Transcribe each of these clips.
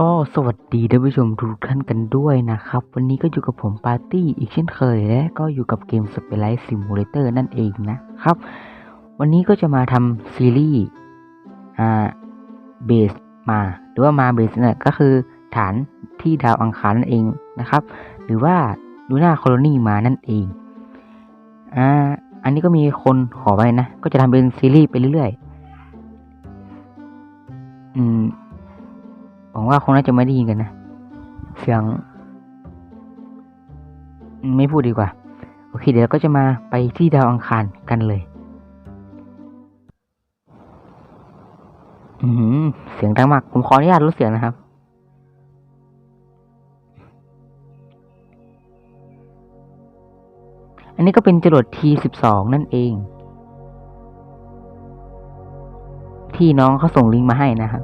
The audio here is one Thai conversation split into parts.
ก็สวัสดีท่านผู้ชมทุกท่านกันด้วยนะครับ วันนี้ก็อยู่กับผมปาร์ตี้อีกเช่นเคยและก็อยู่กับเกม s p e l i t e Simulator นั่นเองนะครับ วันนี้ก็จะมาทำซีรีส์อ่าเบสมาหรือว่ามาเบสเนี่ยก็คือฐานที่ดาวอังคารนั่นเองนะครับ หรือว่าดูหน้าโคโลนีมานั่นเองอ่าอันนี้ก็มีคนขอไว้นะ ก็จะทำเป็นซีรีส์ไปเรื่อย อืมหวังว่าคงน่าจะไม่ได้ยินกันนะ เสียง ไม่พูดดีกว่า โอเค เดี๋ยวก็จะมาไปที่ดาวอังคารกันเลย อือหือเสียงดังมาก ผมขออนุญาตลดเสียงนะครับอันนี้ก็เป็นจรวด T12 นั่นเอง ที่น้องเขาส่งลิงก์มาให้นะครับ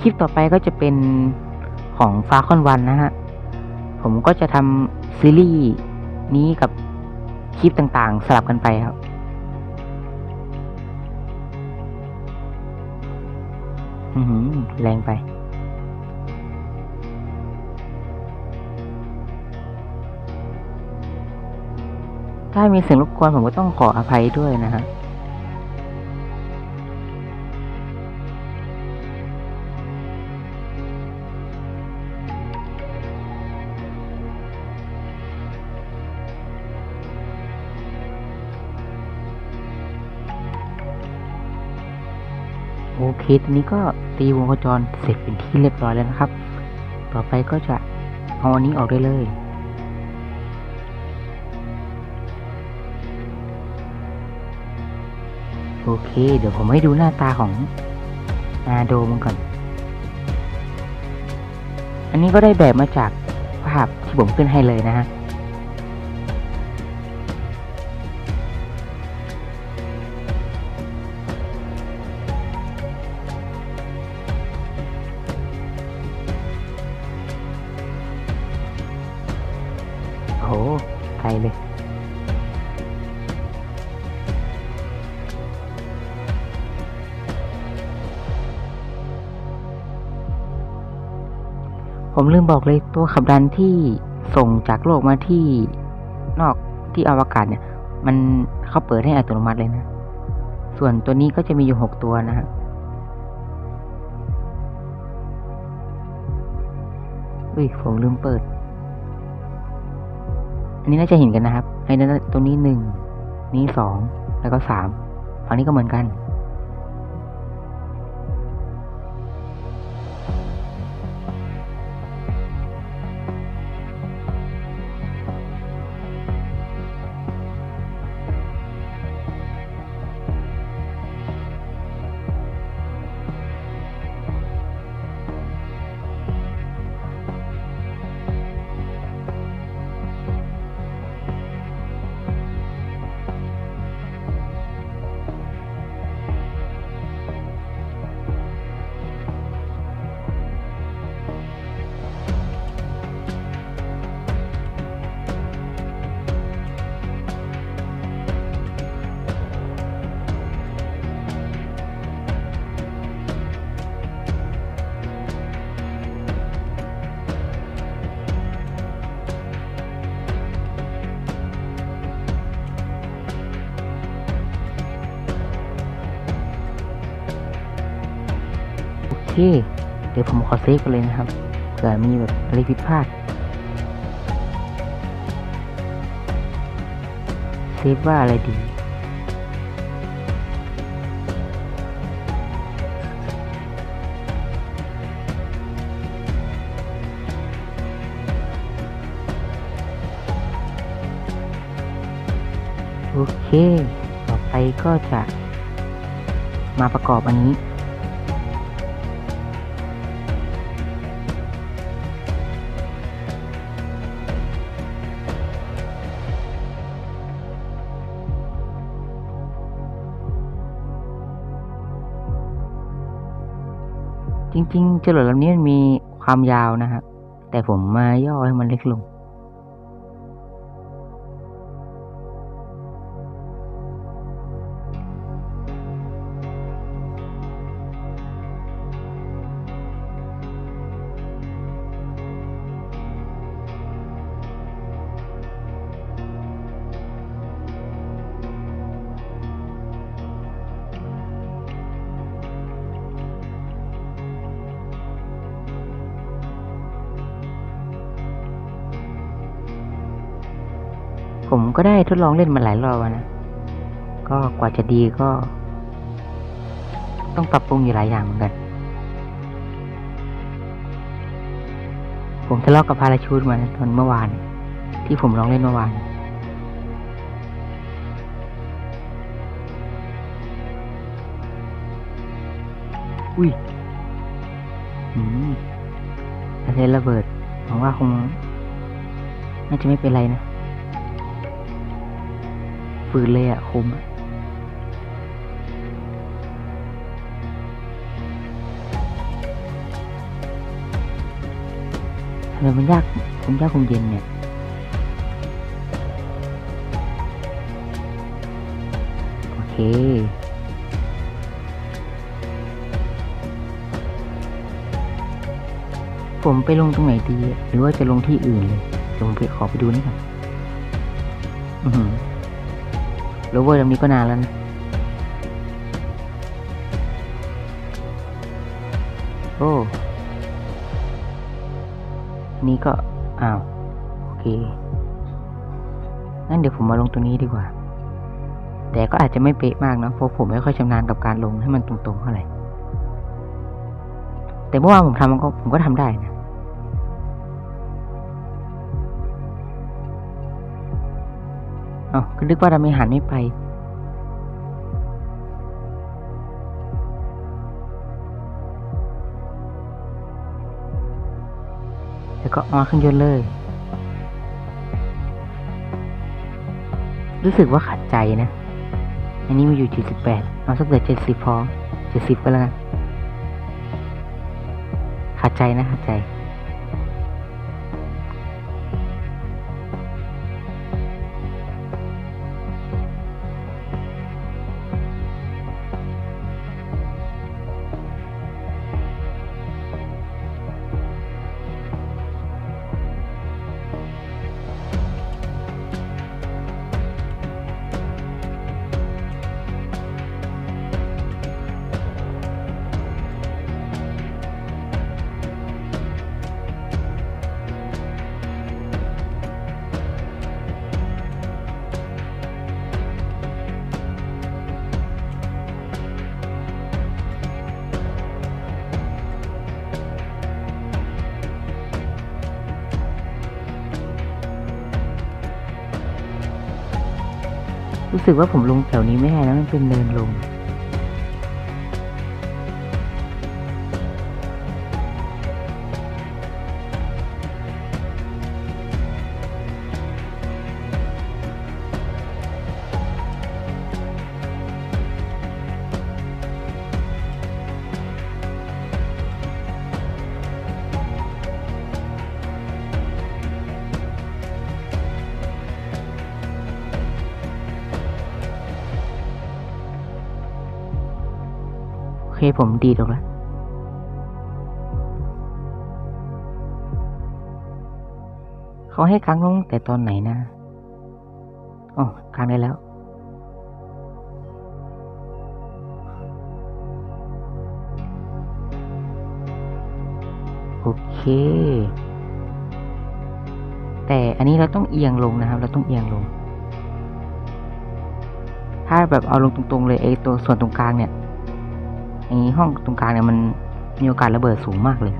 คลิปต่อไปก็จะเป็นของฟาคอนวันนะฮะ ผมก็จะทำซีรีส์นี้กับคลิปต่างๆ สลับกันไปครับ อือหือแรงไป ถ้ามีเสียงรบกวนผมก็ต้องขออภัยด้วยนะฮะโอเคตอนนี้ก็ตีวงโคจรเสร็จเป็นที่เรียบร้อยแล้วนะครับ ต่อไปก็จะเอาอันนี้ออกได้เลย โอเค เดี๋ยวผมให้ดูหน้าตาของนาโดมันก่อน อันนี้ก็ได้แบบมาจากภาพที่ผมขึ้นให้เลยนะฮะ ผมลืมบอกเลยตัวขับดันที่ส่งจากโลกมาที่นอกที่อวกาศเนี่ย มันเขาเปิดให้อัตโนมัติเลยนะ ส่วนตัวนี้ก็จะมีอยู่หกตัวนะฮะอุ้ยผมลืมเปิด อันนี้น่าจะเห็นกันนะครับไอ้นั่นตัวนี้หนึ่งนี้สองแล้วก็สามฝั่งนี้ก็เหมือนกัน เดี๋ยวผมขอเซฟกันเลยนะครับเผื่อมีแบบอะไรผิดพลาดเซฟว่าอะไรดีโอเค ต่อไปก็จะมาประกอบอันนี้ จริงๆจรวดลำนี้มันมีความยาวนะครับแต่ผมมาย่อให้มันเล็กลง ก็ได้ทดลองเล่นมาหลายรอบแล้วนะ ก็กว่าจะดีก็ ต้องปรับปรุงอยู่หลายอย่างเหมือนกัน ผมทะเลาะกับพาราชูดมาตอนเมื่อวาน ที่ผมลองเล่นเมื่อวาน อุ้ยอืมอาเซนระเบิดหวังว่าคงน่าจะไม่เป็นไรนะ ฝืนเลยอะคมทำไมมันยากคมยากคมเย็นเนี่ยโอเคผมไปลงตรงไหนดี หรือว่าจะลงที่อื่นเลยเดี๋ยวผมไปขอไปดูนี่ก่อนอือหือ โรเวอร์ลำนี้ก็นานแล้วนะโอ้นี่ก็อ้าวโอเคงั้นเดี๋ยวผมมาลงตรงนี้ดีกว่า แต่ก็อาจจะไม่เป๊ะมากนะเพราะผมไม่ค่อยชำนาญกับการลงให้มันตรงๆเท่าไหร่แต่เมื่อวานผมทำมันก็ผมก็ทำได้นะ เอ้าก็นึกว่าดาเมหันไม่ไป แล้วก็ออนเครื่องยนต์เลย รู้สึกว่าขัดใจนะ อันนี้มีอยู่ 78 เอาสักเหลือ70 พอ 70 ก็แล้วกันขัดใจนะขัดใจ รู้สึกว่าผมลงแถวนี้ไม่ได้แล้วมันเป็นเนินลง ผมดีดออกแล้วเขาให้ค้างลงแต่ตอนไหนนะอ๋อค้างได้แล้ว โอเค แต่อันนี้เราต้องเอียงลงนะครับ เราต้องเอียงลง ถ้าแบบเอาลงตรงๆเลยไอ้ตัวส่วนตรงกลางเนี่ย ห้องตรงกลางเนี่ยมันมีโอกาสระเบิดสูงมากเลย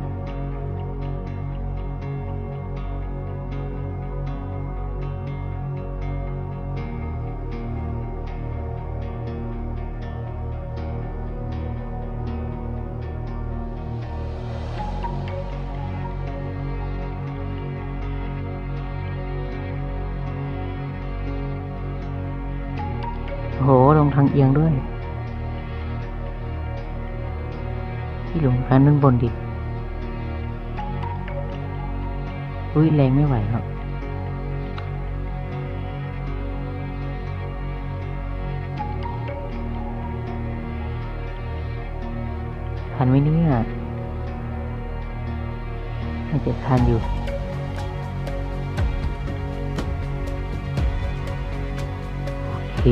โอ้โหลงทางเอียงด้วย ลงทางด้านบนดิอุ้ยแรงไม่ไหวครับทันไหมเนี่ยน่าจะทันอยู่โอเค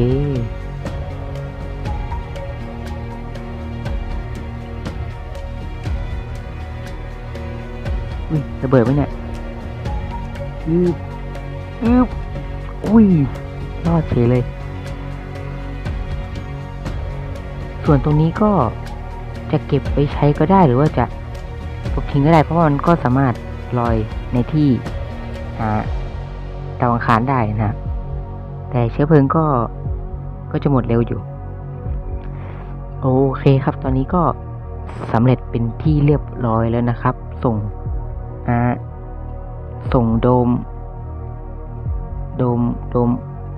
อุ้ยระเบิดไหมเนี่ยอืบอืบอุ้ยรอดเฉยเลย ส่วนตรงนี้ก็จะเก็บไปใช้ก็ได้หรือว่าจะตกทิ้งก็ได้เพราะว่ามันก็สามารถลอยในที่อ่าดาวอังคารได้นะแต่เชื้อเพลิงก็ก็จะหมดเร็วอยู่ โอเคครับ ตอนนี้ก็สำเร็จเป็นที่เรียบร้อยแล้วนะครับ ส่ง อ่าส่งโดม โดม โดม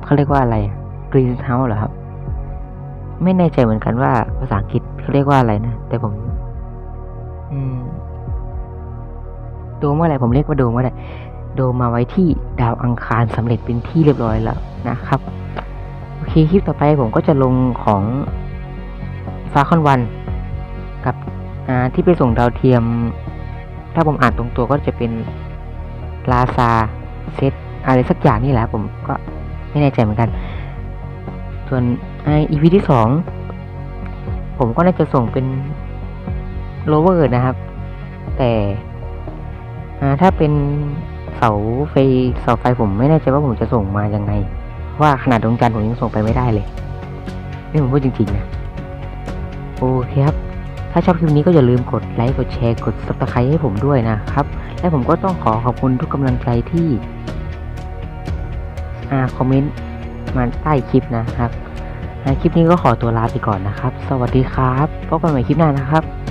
เขาเรียกว่าอะไรกรีนเฮาส์เหรอครับ ไม่แน่ใจเหมือนกันว่าภาษาอังกฤษเขาเรียกว่าอะไรนะ แต่ผม อืม โดมว่าอะไร ผมเรียกว่าโดมว่าอะไร โดมมาไว้ที่ดาวอังคารสำเร็จเป็นที่เรียบร้อยแล้วนะครับ โอเค คลิปต่อไปผมก็จะลงของฟาคอนวันกับอ่าที่ไปส่งดาวเทียม ถ้าผมอ่านตรงตัวก็จะเป็นลาซาเซตอะไรสักอย่างนี่แหละผมก็ไม่แน่ใจเหมือนกัน ส่วนไออีพีที่สองผมก็น่าจะส่งเป็นโรเวอร์นะครับ แต่ถ้าเป็นเสาไฟเสาไฟผมไม่แน่ใจว่าผมจะส่งมายังไงเพรว่าขนาดดวงจันทร์ผมยังส่งไปไม่ได้เลย นี่ผมพูดจริงๆนะ โอเคครับ ถ้าชอบคลิปนี้ก็อย่าลืมกดไลค์ กดแชร์ กด s u b สไครต์ให้ผมด้วยนะครับ และผมก็ต้องขอขอบคุณทุกกำลังใจที่อาคอมเมนต์มาใต้คลิปนะครับคลิปนี้ก็ขอตัวลาไปก่อนนะครับ สวัสดีครับ พบกันใหม่คลิปหน้านะครับ